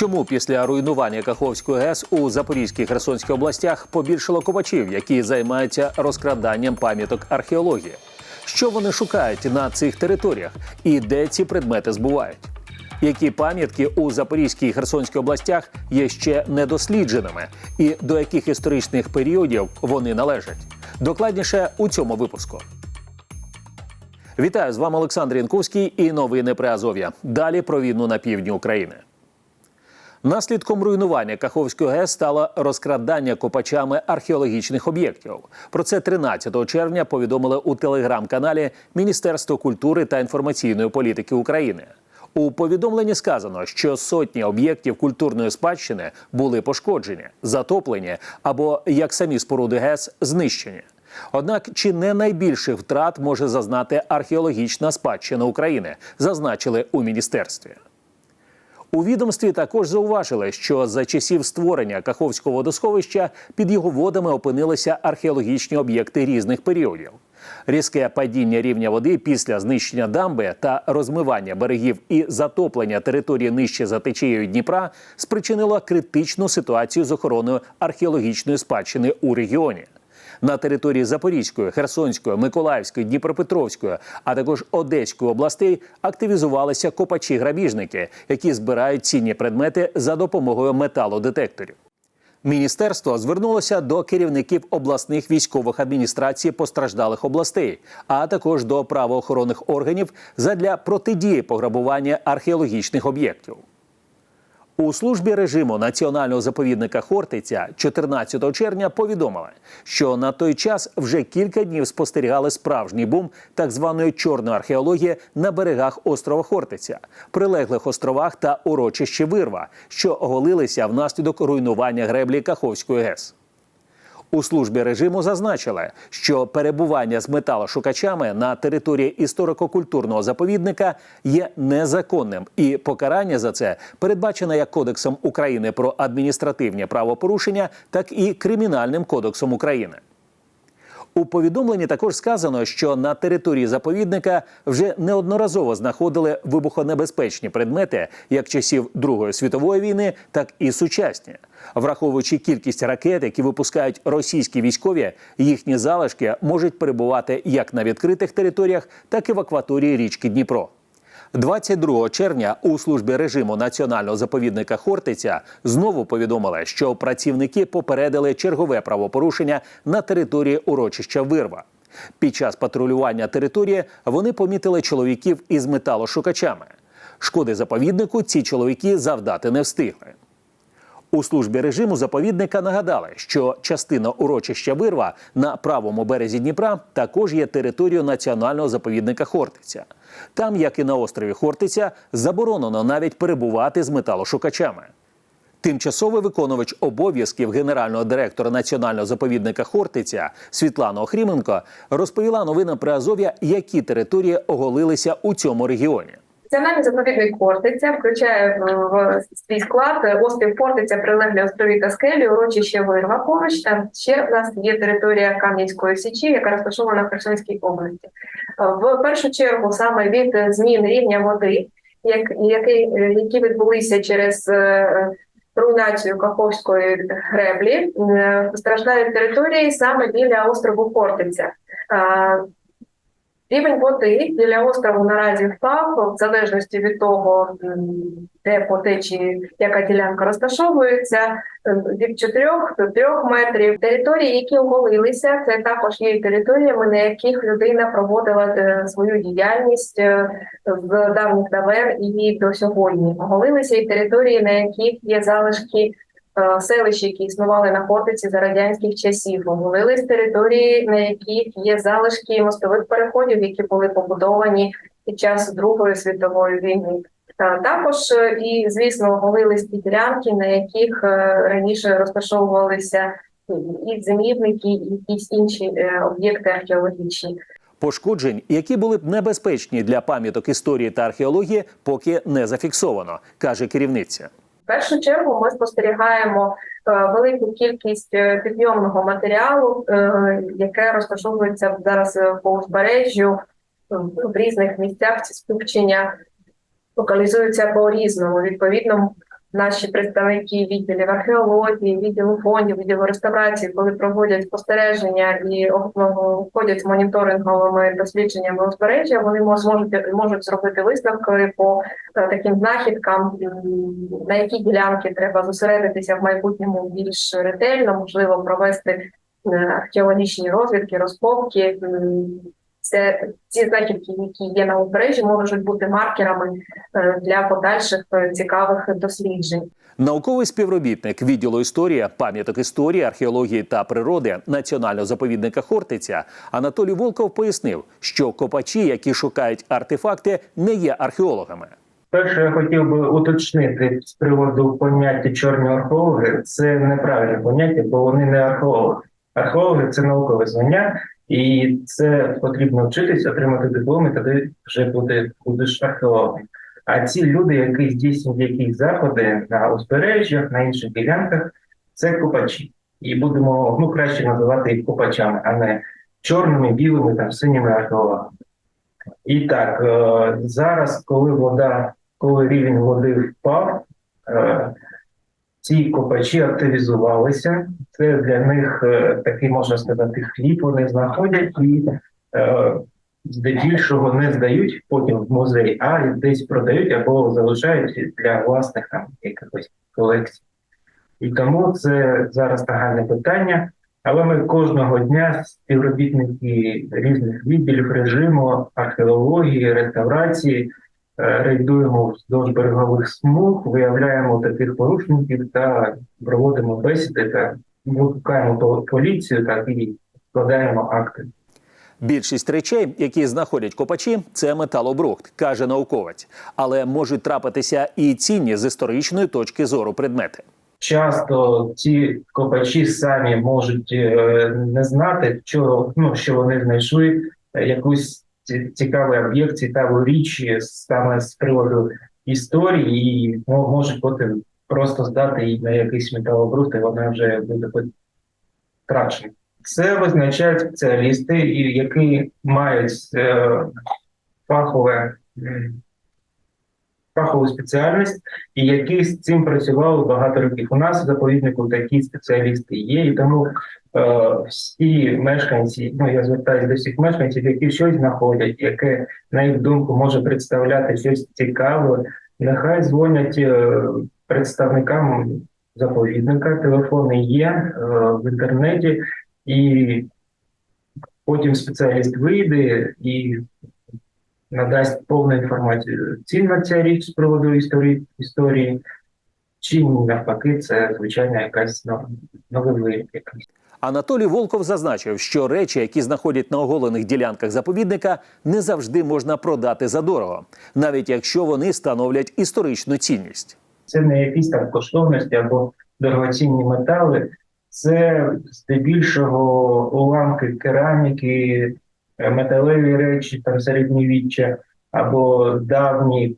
Чому після руйнування Каховської ГЕС у Запорізькій Херсонській областях побільшало копачів, які займаються розкраданням пам'яток археології? Що вони шукають на цих територіях і де ці предмети збувають? Які пам'ятки у Запорізькій і Херсонській областях є ще недослідженими, і до яких історичних періодів вони належать? Докладніше у цьому випуску. Вітаю з вами Олександр Янковський і новини при Азов'я. Далі про війну на півдні України. Наслідком руйнування Каховської ГЕС стало розкрадання копачами археологічних об'єктів. Про це 13 червня повідомили у телеграм-каналі Міністерство культури та інформаційної політики України. У повідомленні сказано, що сотні об'єктів культурної спадщини були пошкоджені, затоплені або, як самі споруди ГЕС, знищені. Однак чи не найбільших втрат може зазнати археологічна спадщина України, зазначили у міністерстві. У відомстві також зауважили, що за часів створення Каховського водосховища під його водами опинилися археологічні об'єкти різних періодів. Різке падіння рівня води після знищення дамби та розмивання берегів і затоплення території нижче за течією Дніпра спричинило критичну ситуацію з охороною археологічної спадщини у регіоні. На території Запорізької, Херсонської, Миколаївської, Дніпропетровської, а також Одеської областей активізувалися копачі-грабіжники, які збирають цінні предмети за допомогою металодетекторів. Міністерство звернулося до керівників обласних військових адміністрацій постраждалих областей, а також до правоохоронних органів задля протидії пограбування археологічних об'єктів. У службі режиму національного заповідника Хортиця 14 червня повідомили, що на той час вже кілька днів спостерігали справжній бум так званої чорної археології на берегах острова Хортиця, прилеглих островах та урочищі Вирва, що оголилися внаслідок руйнування греблі Каховської ГЕС. У службі режиму зазначили, що перебування з металошукачами на території історико-культурного заповідника є незаконним, і покарання за це передбачене як Кодексом України про адміністративні правопорушення, так і Кримінальним кодексом України. У повідомленні також сказано, що на території заповідника вже неодноразово знаходили вибухонебезпечні предмети як часів Другої світової війни, так і сучасні. Враховуючи кількість ракет, які випускають російські військові, їхні залишки можуть перебувати як на відкритих територіях, так і в акваторії річки Дніпро. 22 червня у службі режиму національного заповідника Хортиця знову повідомили, що працівники попередили чергове правопорушення на території урочища Вирва. Під час патрулювання території вони помітили чоловіків із металошукачами. Шкоди заповіднику ці чоловіки завдати не встигли. У службі режиму заповідника нагадали, що частина урочища Вирва на правому березі Дніпра також є територією національного заповідника Хортиця. Там, як і на острові Хортиця, заборонено навіть перебувати з металошукачами. Тимчасовий виконувач обов'язків генерального директора національного заповідника Хортиця Світлана Охріменко розповіла новинам при Азов'я, які території оголилися у цьому регіоні. Національний заповідник Хортиця включає в, свій склад острів Хортиця, прилеглі острові та скелі, урочище Вирва поруч. Там ще в нас є територія Кам'янської Січі, яка розташована в Херсонській області. В першу чергу саме від змін рівня води, як, які, які відбулися через е, руйнацію Каховської греблі, е, страждають території саме біля острову Хортиця. Рівень води біля острову наразі впав, в залежності від того, де по течії яка ділянка розташовується, е, від 4 до 3 метрів. Території, які оголилися, це також є територіями, на яких людина проводила е, свою діяльність е, з давніх давен і до сьогодні. Оголилися і території, на яких є залишки селищ, які існували на Хортиці за радянських часів. Оголились території, на яких є залишки мостових переходів, які були побудовані під час Другої світової війни. Та Також е, і, звісно, оголились ті ділянки, на яких е, раніше розташовувалися і зимівники, і якісь інші е, об'єкти археологічні. Пошкоджень, які були б небезпечні для пам'яток історії та археології, поки не зафіксовано, каже керівниця. Першу чергу ми спостерігаємо е, велику кількість е, підйомного матеріалу, е, яке розташовується зараз по узбережжю в різних місцях. Ці скупчення локалізуються по різному. Відповідно, наші представники відділів археології, відділу фондів, відділу реставрації, коли проводять спостереження і входять з моніторинговими дослідженнями узбережжя, вони мож- зможуть можуть зробити висновки по е, таким знахідкам, на які ділянки треба зосередитися в майбутньому більш ретельно, можливо, провести е, археологічні розвідки, розкопки. Це ці знахідки, які є на узбережжі, можуть бути маркерами е, для подальших е, цікавих досліджень. Науковий співробітник відділу історія, пам'яток історії, археології та природи Національного заповідника Хортиця Анатолій Волков пояснив, що копачі, які шукають артефакти, не є археологами. Перше, я хотів би уточнити з приводу поняття чорні археологи. Це неправильне поняття, бо вони не археологи. Археологи це наукове звання, і це потрібно вчитись, отримати диплом, і тоді вже буде будеш археологом. А ці люди, які здійснюють якісь заходи на узбережжях, на інших ділянках, це копачі. І будемо ну краще називати їх копачами, а не чорними, білими там синіми археологами. І так, е, зараз, коли вода коли рівень води впав, е, ці копачі активізувалися. Це для них е, такий, можна сказати, хліб вони знаходять і е, здебільшого не здають потім в музей, а десь продають або залишають для власних там якихось колекцій. І тому це зараз нагальне питання. Але ми кожного дня співробітники різних відділів режиму, археології, реставрації е, рейдуємо вздовж берегових смуг, виявляємо таких порушників та проводимо бесіди та викликаємо по- поліцію так і складаємо акти. Більшість речей, які знаходять копачі, це металобрухт, каже науковець, але можуть трапитися і цінні з історичної точки зору предмети. Часто ці копачі самі можуть е, не знати, що, ну, що вони знайшли е, якусь цікавий об'єкт, цікаву річ е, саме з приводу історії, і мо- можуть потім просто здати її на якийсь металобрухт, і вона вже буде втрачена. Це визначають спеціалісти, які мають е, фахове. Фахову спеціальність, і які з цим працювали багато років. У нас в заповіднику такі спеціалісти є, і тому е, всі мешканці, ну я звертаюся до всіх мешканців, які щось знаходять, яке на їх думку може представляти щось цікаве, нехай дзвонять е, представникам заповідника. Телефони є е, в інтернеті, і потім спеціаліст вийде і надасть повну інформацію. Цінна ця річ з приводу історії, історії чи навпаки, це звичайна якась нов- новий якийсь. Анатолій Волков зазначив, що речі, які знаходять на оголених ділянках заповідника, не завжди можна продати задорого, навіть якщо вони становлять історичну цінність. Це не якісь там коштовності або дорогоцінні метали, це здебільшого уламки кераміки, е, металеві речі, там середньовіччя або давні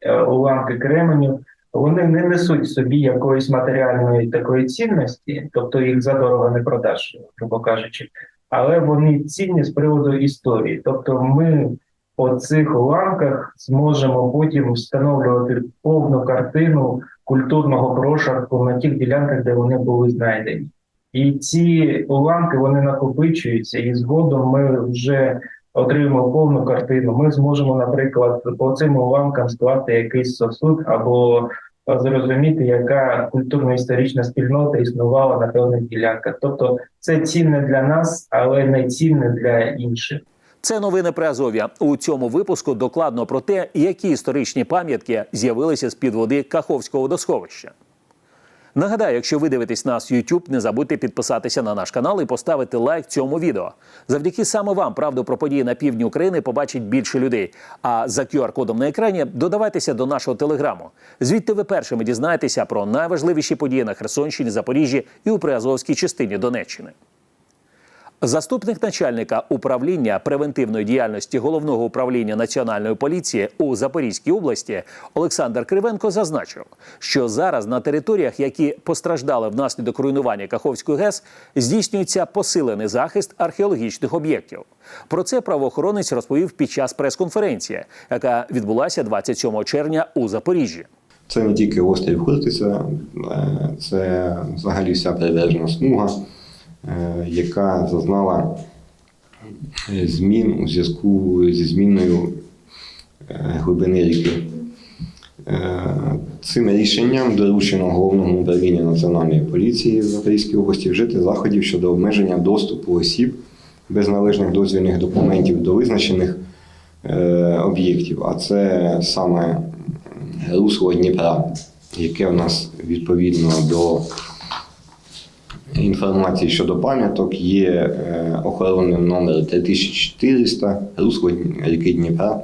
е, уламки кременів. Вони не несуть собі якоїсь матеріальної такої цінності, тобто їх задорого не продаш, грубо кажучи, але вони цінні з приводу історії. Тобто ми по цих уламках зможемо потім встановлювати повну картину культурного прошарку на тих ділянках, де вони були знайдені. І ці уламки вони накопичуються, і згодом ми вже отримаємо повну картину. Ми зможемо, наприклад, по цим уламкам скласти якийсь сосуд або зрозуміти, яка культурно-історична спільнота існувала на певних ділянках. Тобто це цінне для нас, але не цінне для інших. Це новини про Азов'я. У цьому випуску докладно про те, які історичні пам'ятки з'явилися з під води Каховського водосховища. Нагадаю, якщо ви дивитесь нас YouTube, не забудьте підписатися на наш канал і поставити лайк цьому відео. Завдяки саме вам правду про події на півдні України побачить більше людей. А за QR-кодом на екрані додавайтеся до нашого телеграму. Звідти ви першими дізнаєтеся про найважливіші події на Херсонщині, Запоріжжі і у Приазовській частині Донеччини. Заступник начальника управління превентивної діяльності головного управління національної поліції у Запорізькій області Олександр Кривенко зазначив, що зараз на територіях, які постраждали внаслідок руйнування Каховської ГЕС, здійснюється посилений захист археологічних об'єктів. Про це правоохоронець розповів під час прес-конференції, яка відбулася 27 червня у Запоріжжі. Це не тільки острів Хортиця, е, це взагалі вся прибережна смуга, яка зазнала е, змін у зв'язку зі зміною е, глибини ріки. Е, Цим рішенням доручено головному управлінню Національної поліції в Запорізькій області вжити заходів щодо обмеження доступу осіб без належних дозвільних документів до визначених е, об'єктів, а це саме русло Дніпра, яке в нас відповідно до інформації щодо пам'яток є е, охоронним номер 3400 русло ріки Дніпра,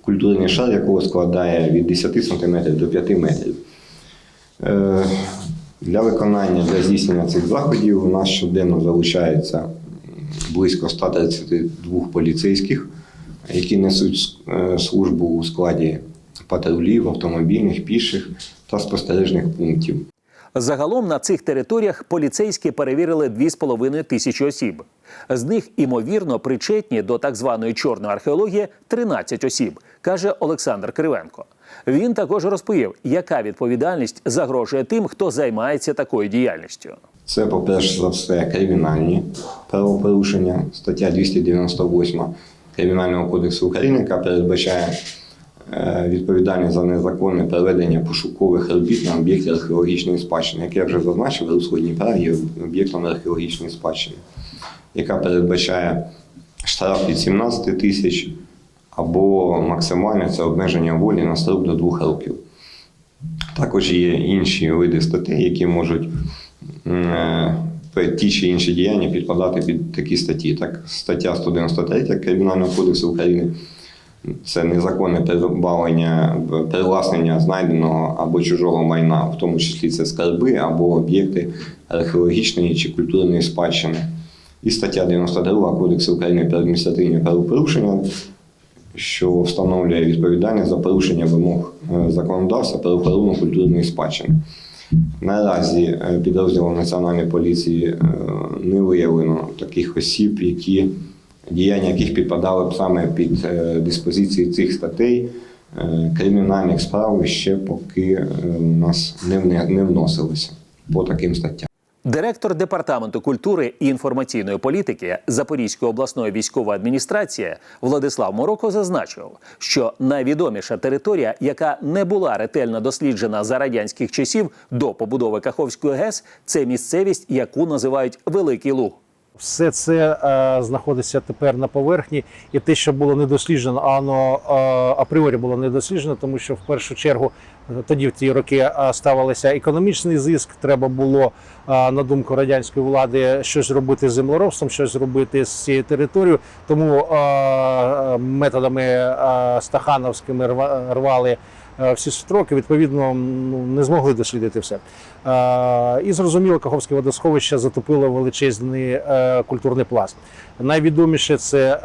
культурний шар якого складає від 10 см до 5 метрів. Е, Для виконання, для здійснення цих заходів у нас щоденно залучається близько 132 поліцейських, які несуть е, службу у складі патрулів, автомобільних, піших та спостережних пунктів. Загалом на цих територіях поліцейські перевірили 2,5 тисячі осіб. З них, імовірно, причетні до так званої чорної археології 13 осіб, каже Олександр Кривенко. Він також розповів, яка відповідальність загрожує тим, хто займається такою діяльністю. Це, по-перше за все, кримінальні правопорушення, стаття 298 Кримінального кодексу України, яка передбачає відповідальність за незаконне проведення пошукових робіт на об'єкті археологічної спадщини. Як я вже зазначив, русло Дніпра є об'єктом археологічної спадщини, яка передбачає штраф від 17 тисяч або максимальне це обмеження волі на строк до 2 років. Також є інші види статей, які можуть е, ті чи інші діяння підпадати під такі статті. Так, стаття 193 Кримінального кодексу України це незаконне перебавлення, привласнення знайденого або чужого майна, в тому числі це скарби або об'єкти археологічної чи культурної спадщини. І стаття 92 Кодексу України про адміністративні правопорушення, що встановлює відповідальність за порушення вимог е, законодавства про охорону культурної спадщини. Наразі е, підрозділом Національної поліції е, не виявлено таких осіб, які діяння яких підпадали б саме під е, диспозиції цих статей. Е, Кримінальних справ ще поки е, у нас не вне- не вносилося по таким статтям. Директор департаменту культури і інформаційної політики Запорізької обласної військової адміністрації Владислав Мороко зазначив, що найвідоміша територія, яка не була ретельно досліджена за радянських часів до побудови Каховської ГЕС, це місцевість, яку називають Великий Луг. Все це е, знаходиться тепер на поверхні, і те, що було не досліджено, а воно е, апріорі було не досліджено, тому що в першу чергу е, тоді в ті роки е, ставалося економічний зиск. Треба було е, на думку радянської влади щось робити з землеробством, щось робити з цією територією. Тому е, методами е, стахановськими рва- рвали. Е, Всі строки відповідно ну, не змогли дослідити все. Е, І зрозуміло, Каховське водосховище затопило величезний е, культурний пласт. Найвідоміше це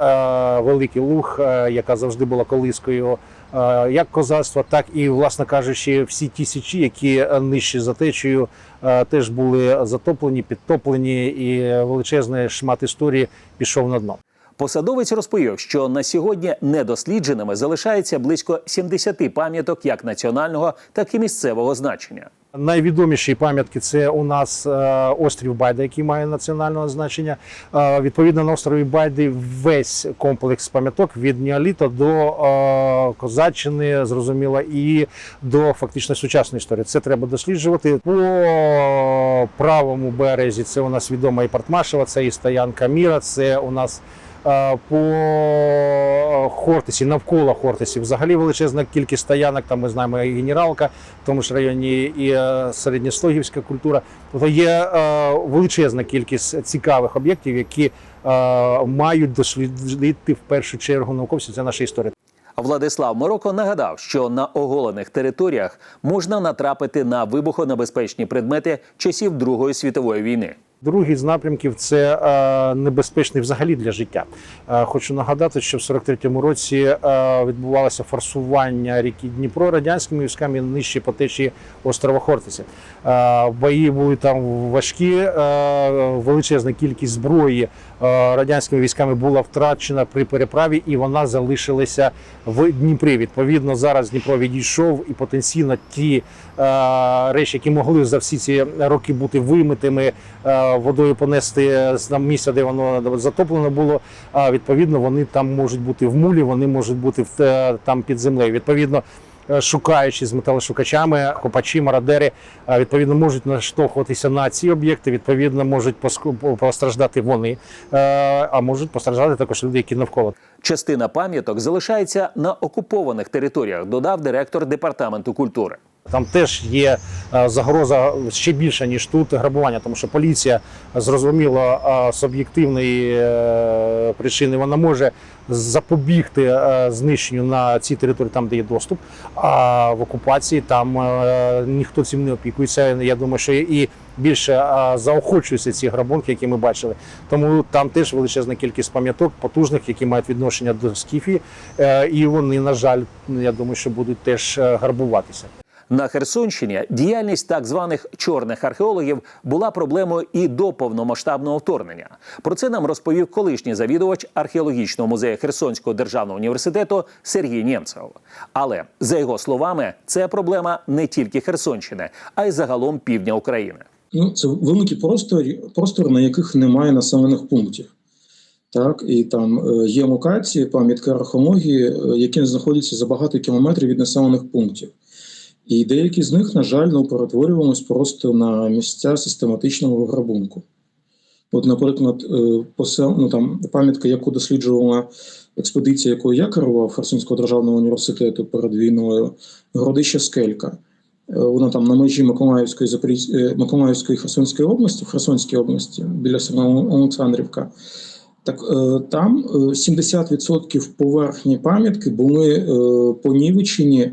Великий Луг, яка завжди була колискою як козацтва, так і, власне кажучи, всі ті січі, які нижче за течею, теж були затоплені, підтоплені, і величезний шмат історії пішов на дно. Посадовець розповів, що на сьогодні недослідженими залишається близько 70 пам'яток як національного, так і місцевого значення. Найвідоміші пам'ятки це у нас е, острів Байда, який має національне значення. Е, Відповідно, на острові Байди весь комплекс пам'яток від неоліту до е, козаччини, зрозуміло, і до фактично сучасної історії. Це треба досліджувати. По правому березі це у нас відома і Портмашева, це і стоянка Міра, це у нас. Е, По Хортисі, навколо Хортисі, взагалі величезна кількість стоянок. Там ми знаємо і генералка, в тому ж районі і е, середньослогівська культура. Тобто є е, величезна кількість цікавих об'єктів, які е, мають дослідити в першу чергу науковці. Це наша історія. Владислав Мороко нагадав, що на оголених територіях можна натрапити на вибухонебезпечні предмети часів Другої світової війни. Другий з напрямків це е, небезпечний взагалі для життя. Е, хочу нагадати, що в 43-му році е, відбувалося форсування ріки Дніпро радянськими військами нижче по течії острова Хортиця. Бої були там важкі, величезна кількість зброї радянськими військами була втрачена при переправі, і вона залишилася в Дніпрі. Відповідно, зараз Дніпро відійшов, і потенційно ті е, речі, які могли за всі ці роки бути вимитими, е, водою понести з місця, де воно затоплено було. А відповідно, вони там можуть бути в мулі, вони можуть бути там під землею. Відповідно. Е, Шукаючи з металошукачами, копачі, мародери, е, відповідно можуть наштовхуватися на ці об'єкти. Відповідно, можуть постраждати вони, е, а можуть постраждати також люди, які навколо. Частина пам'яток залишається на окупованих територіях, додав директор департаменту культури. Там теж є е, загроза ще більша ніж тут грабування, тому що поліція зрозуміло е, з об'єктивної е, причини вона може запобігти е, знищенню на цій території, там де є доступ. А в окупації там е, ніхто цим не опікується. Я думаю, що і більше е, заохочуються ці грабунки, які ми бачили. Тому там теж величезна кількість пам'яток потужних, які мають відношення до скіфії, Е, і вони, на жаль, я думаю, що будуть теж е, грабуватися. На Херсонщині діяльність так званих чорних археологів була проблемою і до повномасштабного вторгнення. Про це нам розповів колишній завідувач археологічного музею Херсонського державного університету Сергій Нємцев. Але за його словами, це проблема не тільки Херсонщини, а й загалом півдня України. Ну, це великі простори, простори, на яких немає населених пунктів. Так, і там е, є локації, пам'ятки археології, е, які знаходяться за багато кілометрів від населених пунктів. І деякі з них, на жаль, ну, перетворювалися просто на місця систематичного грабунку. От, наприклад, е, посел, ну, там, пам'ятка, яку досліджувала експедиція, якою я керував Херсонського державного університету перед війною, городище Скелька. Е, Воно там на межі Миколаївської е, Миколаївської Херсонської області, в Херсонській області, біля Олександрівка. Так там е, 70% поверхні пам'ятки були понівечені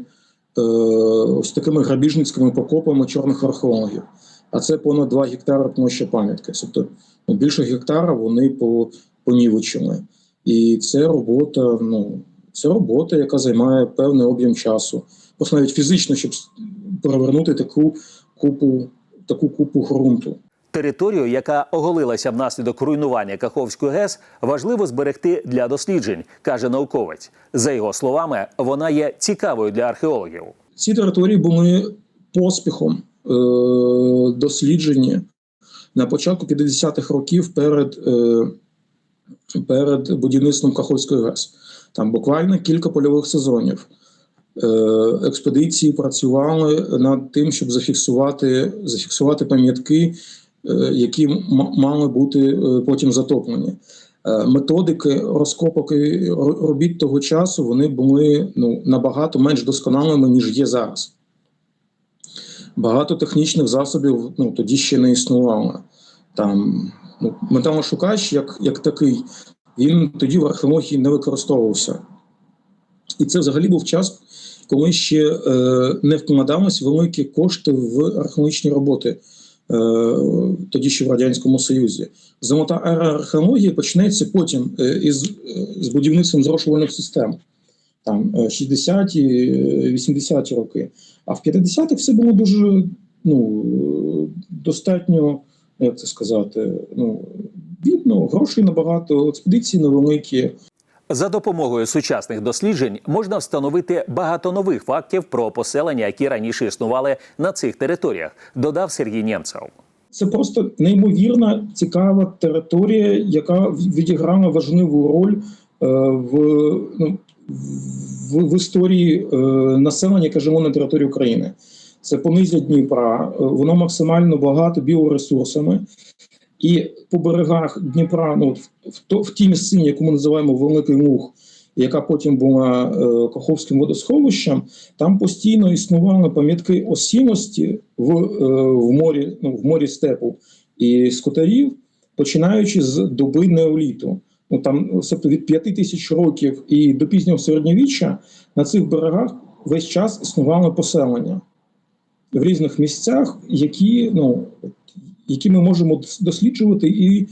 е, ось такими грабіжницькими покопами чорних археологів. А це понад 2 гектари площа пам'ятки. Тобто ну, більше гектара вони по, понівечили. І це робота, ну, це робота, яка займає певний об'єм часу. Просто навіть фізично, щоб перевернути таку купу, таку купу ґрунту. Територію, яка оголилася внаслідок руйнування Каховської ГЕС, важливо зберегти для досліджень, каже науковець. За його словами, вона є цікавою для археологів. Ці території були поспіхом е, досліджені на початку 50-х років перед, е, перед будівництвом Каховської ГЕС. Там буквально кілька польових сезонів. Е, експедиції працювали над тим, щоб зафіксувати, зафіксувати пам'ятки, які мали бути е, потім затоплені. Е, Методики розкопок і робіт того часу вони були ну, набагато менш досконалими, ніж є зараз. Багато технічних засобів ну, тоді ще не існувало. Там, ну, металошукач, як, як такий, він тоді в археології не використовувався. І це взагалі був час, коли ще е, не вкладались великі кошти в археологічні роботи, е, тоді ще в Радянському Союзі. Золота ера археології почнеться потім е, із е, з будівництвом зрошувальних систем, там е, 60-ті, е, 80-ті роки. А в 50-х все було дуже ну, е, достатньо, як це сказати, ну, бідно, грошей набагато, експедиції невеликі. За допомогою сучасних досліджень можна встановити багато нових фактів про поселення, які раніше існували на цих територіях, додав Сергій Нємцев. Це просто неймовірна цікава територія, яка відіграла важливу роль е, в, ну, в, в історії е, населення, яке жило на території України. Це понизя Дніпра, е, воно максимально багато біоресурсами. І по берегах Дніпра, ну, в, в, тій місцині, яку ми називаємо Великий Луг, яка потім була е, Каховським водосховищем, там постійно існували пам'ятки осілості в, е, в морі, ну, в морі степу і скотарів, починаючи з доби неоліту. Ну там тобто від 5 тисяч років і до пізнього середньовіччя на цих берегах весь час існували поселення в різних місцях, які ну які ми можемо досліджувати і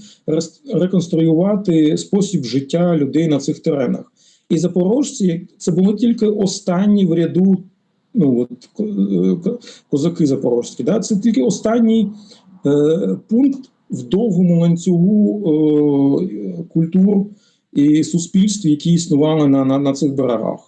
реконструювати спосіб життя людей на цих теренах. І запорожці це були тільки останні в ряду. Ну от ко- козаки запорозькі, да? це тільки останній е, пункт в довгому ланцюгу е, культур і суспільств, які існували на, на, на цих берегах.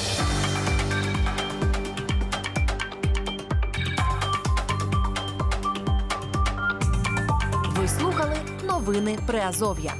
Новини Приазов'я.